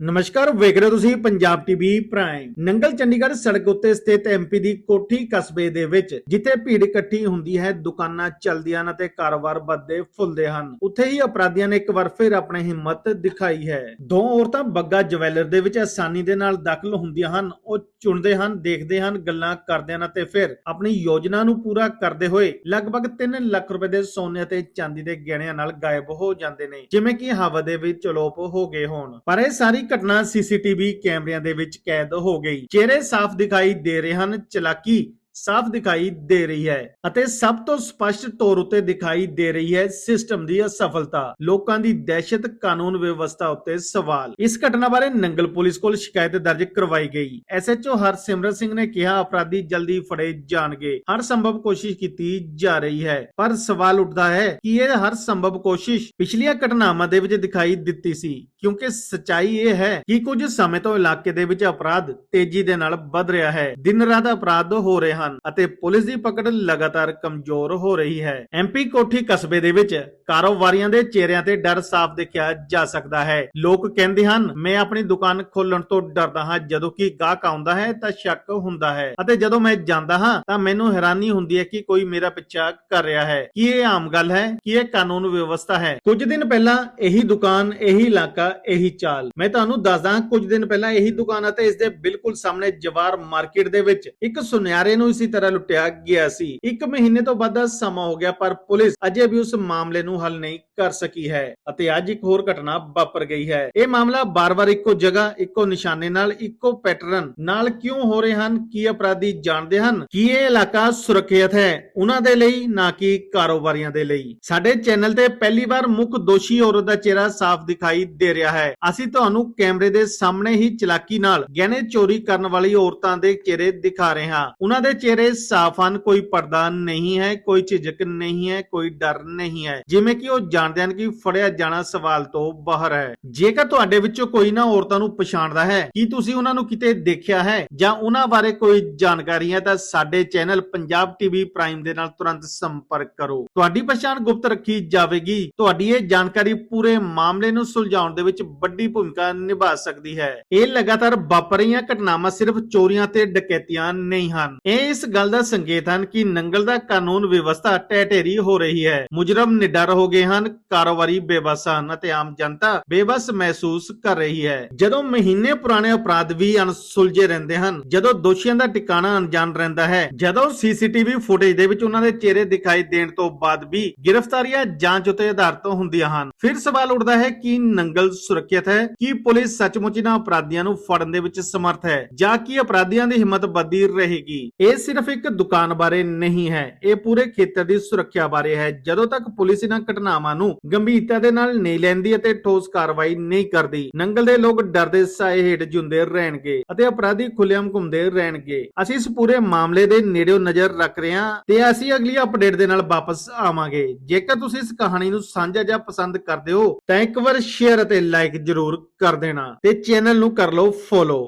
ਨਮਸਕਾਰ, ਵੇਖ ਰਹੇ ਹੋ ਤੁਸੀਂ ਪੰਜਾਬ ਟੀਵੀ ਪ੍ਰਾਈਮ। ਨੰਗਲ ਚੰਡੀਗੜ੍ਹ ਸੜਕ ਉੱਤੇ ਸਥਿਤ ਐਮਪੀ ਦੀ ਕੋਠੀ ਕਸਬੇ ਦੇ ਵਿੱਚ, ਜਿੱਥੇ ਭੀੜ ਇਕੱਠੀ ਹੁੰਦੀ ਹੈ, ਦੁਕਾਨਾਂ ਚੱਲਦੀਆਂ ਹਨ ਅਤੇ ਕਾਰੋਬਾਰ ਵੱਧਦੇ ਫੁੱਲਦੇ ਹਨ। ਉੱਥੇ ਹੀ ਅਪਰਾਧੀਆਂ ਨੇ ਇੱਕ ਵਾਰ ਫਿਰ ਆਪਣੀ ਹਿੰਮਤ ਦਿਖਾਈ ਹੈ। ਦੋ ਔਰਤਾਂ ਬੱਗਾ ਜਵੈਲਰ ਦੇ ਵਿੱਚ ਆਸਾਨੀ ਦੇ ਨਾਲ ਦਾਖਲ ਹੁੰਦੀਆਂ ਹਨ। ਉਹ ਚੁਣਦੇ ਹਨ, ਦੇਖਦੇ ਹਨ, ਗੱਲਾਂ ਕਰਦੇ ਹਨ ਅਤੇ ਫਿਰ ਆਪਣੀ ਯੋਜਨਾ ਨੂੰ ਪੂਰਾ ਕਰਦੇ ਹੋਏ ਲਗਭਗ 3 ਲੱਖ ਰੁਪਏ ਦੇ ਸੋਨੇ ਅਤੇ ਚਾਂਦੀ ਦੇ ਗਹਿਣਿਆਂ ਨਾਲ ਗਾਇਬ ਹੋ ਜਾਂਦੇ ਨੇ। ਜਿਵੇਂ ਕਿ ਹਵਾ ਦੇ ਵਿੱਚ ਚਲੋਪ ਹੋ ਗਏ ਹੋਣ। ਪਰ ਇਹ ਸਾਰੀ ਘਟਨਾ ਸੀਸੀਟੀਵੀ ਕੈਮਰਿਆਂ ਦੇ ਵਿੱਚ ਕੈਦ ਹੋ ਗਈ। ਚਿਹਰੇ ਸਾਫ਼ ਦਿਖਾਈ ਦੇ ਰਹੇ ਹਨ। ਚਲਾਕੀ ਸਾਫ਼ ਦਿਖਾਈ ਦੇ ਰਹੀ ਹੈ ਅਤੇ ਸਭ ਤੋਂ ਸਪਸ਼ਟ ਤੌਰ ਉਤੇ ਦਿਖਾਈ ਦੇ ਰਹੀ ਹੈ ਸਿਸਟਮ ਦੀ ਅਸਫਲਤਾ, ਲੋਕਾਂ ਦੀ ਦਹਿਸ਼ਤ ਕਾਨੂੰਨ ਵਿਵਸਥਾ ਉੱਤੇ ਸਵਾਲ। ਇਸ ਘਟਨਾ ਬਾਰੇ ਨੰਗਲ ਪੁਲਿਸ ਕੋਲ ਸ਼ਿਕਾਇਤ ਦਰਜ ਕਰਵਾਈ ਗਈ। ਐਸਐਚਓ ਹਰਸਿਮਰਤ ਸਿੰਘ ਨੇ ਕਿਹਾ, ਅਪਰਾਧੀ ਜਲਦੀ ਫੜੇ ਜਾਣਗੇ। ਹਰ ਸੰਭਵ ਕੋਸ਼ਿਸ਼ ਕੀਤੀ ਜਾ ਰਹੀ ਹੈ, ਪਰ ਸਵਾਲ ਉੱਠਦਾ ਹੈ ਕਿ ਇਹ ਹਰ ਸੰਭਵ ਕੋਸ਼ਿਸ਼ ਪਿਛਲੀਆਂ ਘਟਨਾਵਾਂ ਦੇ ਵਿੱਚ ਦਿਖਾਈ ਦਿੱਤੀ ਸੀ, ਕਿਉਂਕਿ ਸਚਾਈ ਇਹ ਹੈ ਕਿ ਕੁਝ ਸਮੇਂ ਤੋਂ ਇਲਾਕੇ ਦੇ ਵਿੱਚ ਅਪਰਾਧ ਤੇਜ਼ੀ ਦੇ ਨਾਲ ਵੱਧ ਰਿਹਾ ਹੈ। ਦਿਨ ਰਾਤ ਅਪਰਾਧ ਹੋ ਰਹੇ ਹਨ। ਅਤੇ ਪੁਲਿਸ ਦੀ ਪਕੜ ਲਗਾਤਾਰ ਕਮਜ਼ੋਰ ਹੋ ਰਹੀ ਹੈ। ਐਮਪੀ ਕੋਠੀ ਕਸਬੇ ਦੇ ਵਿੱਚ ਕਾਰੋਬਾਰੀਆਂ ਦੇ ਚਿਹਰਿਆਂ ਤੇ ਡਰ ਸਾਫ਼ ਦੇਖਿਆ ਜਾ ਸਕਦਾ ਹੈ। ਲੋਕ ਕਹਿੰਦੇ ਹਨ, ਮੈਂ ਆਪਣੀ ਦੁਕਾਨ ਖੋਲਣ ਤੋਂ ਡਰਦਾ ਹਾਂ। ਜਦੋਂ ਕਿ ਗਾਹਕ ਆਉਂਦਾ ਹੈ ਤਾਂ ਸ਼ੱਕ ਹੁੰਦਾ ਹੈ ਅਤੇ ਜਦੋਂ ਮੈਂ ਜਾਂਦਾ ਹਾਂ ਤਾਂ ਮੈਨੂੰ ਹੈਰਾਨੀ ਹੁੰਦੀ ਹੈ ਕਿ ਕੋਈ ਮੇਰਾ ਪਿੱਛਾ ਕਰ ਰਿਹਾ ਹੈ। ਕੀ ਇਹ ਆਮ ਗੱਲ ਹੈ? ਕੀ ਇਹ ਕਾਨੂੰਨ ਵਿਵਸਥਾ ਹੈ? ਕੁਝ ਦਿਨ ਪਹਿਲਾਂ ਇਹੀ ਦੁਕਾਨ, ਇਹੀ ਇਲਾਕਾ, ਇਹੀ ਚਾਲ। ਮੈਂ ਤੁਹਾਨੂੰ ਦੱਸਦਾ ਕੁਝ ਦਿਨ ਪਹਿਲਾਂ ਇਹੀ ਦੁਕਾਨ ਅਤੇ ਇਸ ਦੇ ਬਿਲਕੁਲ ਸਾਹਮਣੇ ਜਵਾਰ ਮਾਰਕੀਟ ਦੇ ਵਿੱਚ ਇੱਕ ਸੁਨਿਆਰੇ ਨੂੰ ਇਸੇ ਤਰ੍ਹਾਂ ਲੁੱਟਿਆ ਗਿਆ ਸੀ। ਇੱਕ ਮਹੀਨੇ ਤੋਂ ਵੱਧ ਸਮਾਂ ਹੋ ਗਿਆ, ਪਰ ਪੁਲਿਸ ਅਜੇ ਵੀ ਉਸ ਮਾਮਲੇ ਨੂੰ ਹੱਲ ਨਹੀਂ ਕਰ ਸਕੀ ਹੈ ਅਤੇ ਅੱਜ ਇੱਕ ਹੋਰ ਘਟਨਾ ਵਾਪਰ ਗਈ ਹੈ। ਇਹ ਮਾਮਲਾ ਬਾਰ-ਬਾਰ ਇੱਕੋ ਜਗ੍ਹਾ, ਇੱਕੋ ਨਿਸ਼ਾਨੇ ਨਾਲ, ਇੱਕੋ ਪੈਟਰਨ ਨਾਲ ਕਿਉਂ ਹੋ ਰਹੇ ਹਨ? ਕੀ ਅਪਰਾਧੀ ਜਾਣਦੇ ਹਨ? ਕੀ ਇਹ ਇਲਾਕਾ ਸੁਰੱਖਿਅਤ ਹੈ? ਉਹਨਾਂ ਦੇ ਲਈ, ਨਾ ਕਿ ਕਾਰੋਬਾਰੀਆਂ ਦੇ ਲਈ। ਸਾਡੇ ਚੈਨਲ ਤੇ ਪਹਿਲੀ ਵਾਰ ਮੁੱਖ ਦੋਸ਼ੀ ਔਰਤ ਦਾ ਚਿਹਰਾ ਸਾਫ਼ ਦਿਖਾਈ ਦੇ ਰਿਹਾ ਹੈ। ਅਸੀਂ ਤੁਹਾਨੂੰ ਕੈਮਰੇ ਦੇ ਸਾਹਮਣੇ ਹੀ ਚਲਾਕੀ ਨਾਲ ਗਹਿਣੇ ਚੋਰੀ ਕਰਨ ਵਾਲੀ ਔਰਤਾਂ ਦੇ ਚਿਹਰੇ ਦਿਖਾ ਰਹੇ ਹਾਂ। ਉਹਨਾਂ ਦੇ ਚਿਹਰੇ ਸਾਫ਼ ਹਨ, ਕੋਈ ਪਰਦਾ ਨਹੀਂ ਹੈ, ਕੋਈ ਝਿਜਕ ਨਹੀਂ ਹੈ, ਕੋਈ ਡਰ ਨਹੀਂ ਹੈ। ਜਿਵੇਂ ਕਿ ਉਹ ਜਾਣ ਜਾਣਦੇ ਹਨ ਕਿ ਫੜਿਆ ਜਾਣਾ ਸਵਾਲ ਤੋਂ ਬਾਹਰ ਹੈ। ਜੇਕਰ ਤੁਹਾਡੇ ਵਿੱਚੋਂ ਕੋਈ ਨਾ ਔਰਤਾਂ ਨੂੰ ਪਛਾਣਦਾ ਹੈ, ਕੀ ਤੁਸੀਂ ਉਹਨਾਂ ਨੂੰ ਕਿਤੇ ਦੇਖਿਆ ਹੈ ਜਾਂ ਉਹਨਾਂ ਬਾਰੇ ਕੋਈ ਜਾਣਕਾਰੀ ਹੈ, ਤਾਂ ਸਾਡੇ ਚੈਨਲ ਪੰਜਾਬ ਟੀਵੀ ਪ੍ਰਾਈਮ ਦੇ ਨਾਲ ਤੁਰੰਤ ਸੰਪਰਕ ਕਰੋ। ਤੁਹਾਡੀ ਪਛਾਣ ਗੁਪਤ ਰੱਖੀ ਜਾਵੇਗੀ। ਤੁਹਾਡੀ ਇਹ ਜਾਣਕਾਰੀ ਪੂਰੇ ਮਾਮਲੇ ਨੂੰ ਸੁਲਝਾਉਣ ਦੇ ਵਿੱਚ ਵੱਡੀ ਭੂਮਿਕਾ ਨਿਭਾ ਸਕਦੀ ਹੈ। ਇਹ ਲਗਾਤਾਰ ਵਾਪਰ ਰਹੀਆਂ ਘਟਨਾਵਾਂ ਸਿਰਫ ਚੋਰੀਆਂ ਤੇ ਡਕੈਤੀਆਂ ਨਹੀਂ ਹਨ। ਇਹ ਇਸ ਗੱਲ ਦਾ ਸੰਕੇਤ ਹਨ ਕਿ ਨੰਗਲ ਦਾ ਕਾਨੂੰਨ ਵਿਵਸਥਾ ਟਹਿ ਹੋ ਰਹੀ ਹੈ। ਮੁਜਰਮ ਨਿਡਰ ਹੋ ਗਏ ਹਨ। ਕਾਰੋਬਾਰੀ ਬੇਬਸ ਹਨ ਅਤੇ ਆਮ ਜਨਤਾ ਬੇਬਸ ਮਹਿਸੂਸ ਕਰ ਰਹੀ ਹੈ। ਜਦੋਂ ਮਹੀਨੇ ਪੁਰਾਣੇ ਅਪਰਾਧ ਵੀ ਅਣਸੁਲਝੇ ਰਹਿੰਦੇ ਹਨ, ਜਦੋਂ ਦੋਸ਼ੀਆਂ ਦਾ ਟਿਕਾਣਾ ਅਣਜਾਣ ਰਹਿੰਦਾ ਹੈ, ਜਦੋਂ ਸੀਸੀਟੀਵੀ ਫੁਟੇਜ ਦੇ ਵਿੱਚ ਉਹਨਾਂ ਦੇ ਚਿਹਰੇ ਦਿਖਾਈ ਦੇਣ ਤੋਂ ਬਾਅਦ ਵੀ ਗ੍ਰਿਫਤਾਰੀਆਂ ਜਾਂਚ ਉਤੇ ਆਧਾਰਿਤ ਹੁੰਦੀਆਂ ਹਨ। ਫਿਰ ਸਵਾਲ ਉੱਠਦਾ ਹੈ ਕਿ ਨੰਗਲ ਸੁਰੱਖਿਅਤ ਹੈ? ਕੀ ਪੁਲਿਸ ਸੱਚਮੁੱਚ ਇਹਨਾਂ ਅਪਰਾਧੀਆਂ ਨੂੰ ਫੜਨ ਦੇ ਵਿੱਚ ਸਮਰਥ ਹੈ? ਜਾਂ ਕਿ ਅਪਰਾਧੀਆਂ ਦੀ ਹਿੰਮਤ ਵੱਧਦੀ ਰਹੇਗੀ? ਇਹ ਸਿਰਫ ਇੱਕ ਦੁਕਾਨ ਬਾਰੇ ਨਹੀਂ ਹੈ, ਇਹ ਪੂਰੇ ਖੇਤਰ ਦੀ ਸੁਰੱਖਿਆ ਬਾਰੇ ਹੈ। ਜਦੋਂ ਤੱਕ ਪੁਲਿਸ ਇਹਨਾਂ ਘਟਨਾਵਾਂ ਨੂੰ ਗੰਭੀਰਤਾ ਦੇ ਨਾਲ ਨਹੀਂ ਲੈਂਦੀ ਅਤੇ ਠੋਸ ਕਾਰਵਾਈ ਨਹੀਂ ਕਰਦੀ। ਨੰਗਲ ਦੇ ਲੋਕ ਡਰ ਸਾਏ ਹੇਠ ਜੁੰਦੇ ਰਹਿਣਗੇ ਅਤੇ ਅਪਰਾਧੀ ਖੁੱਲ੍ਹੇਆਮ ਘੁੰਮਦੇ ਰਹਿਣਗੇ। ਅਸੀਂ ਇਸ ਪੂਰੇ ਮਾਮਲੇ ਦੇ ਨੇੜਿਓ ਨਜ਼ਰ ਰੱਖ ਰਹੇ ਹਾਂ ਤੇ ਅਸੀਂ ਅਗਲੀ ਅਪਡੇਟ ਦੇ ਨਾਲ ਵਾਪਸ ਆਵਾਂਗੇ। ਜੇਕਰ ਤੁਸੀਂ ਇਸ ਕਹਾਣੀ ਨੂੰ ਸਾਂਝਾ ਜਾਂ ਪਸੰਦ ਕਰਦੇ ਹੋ, ਤਾਂ ਇੱਕ ਵਾਰ ਸ਼ੇਅਰ ਅਤੇ ਲਾਈਕ ਜ਼ਰੂਰ ਕਰ ਦੇਣਾ ਤੇ ਚੈਨਲ ਨੂੰ ਕਰ ਲਓ ਫੋਲੋ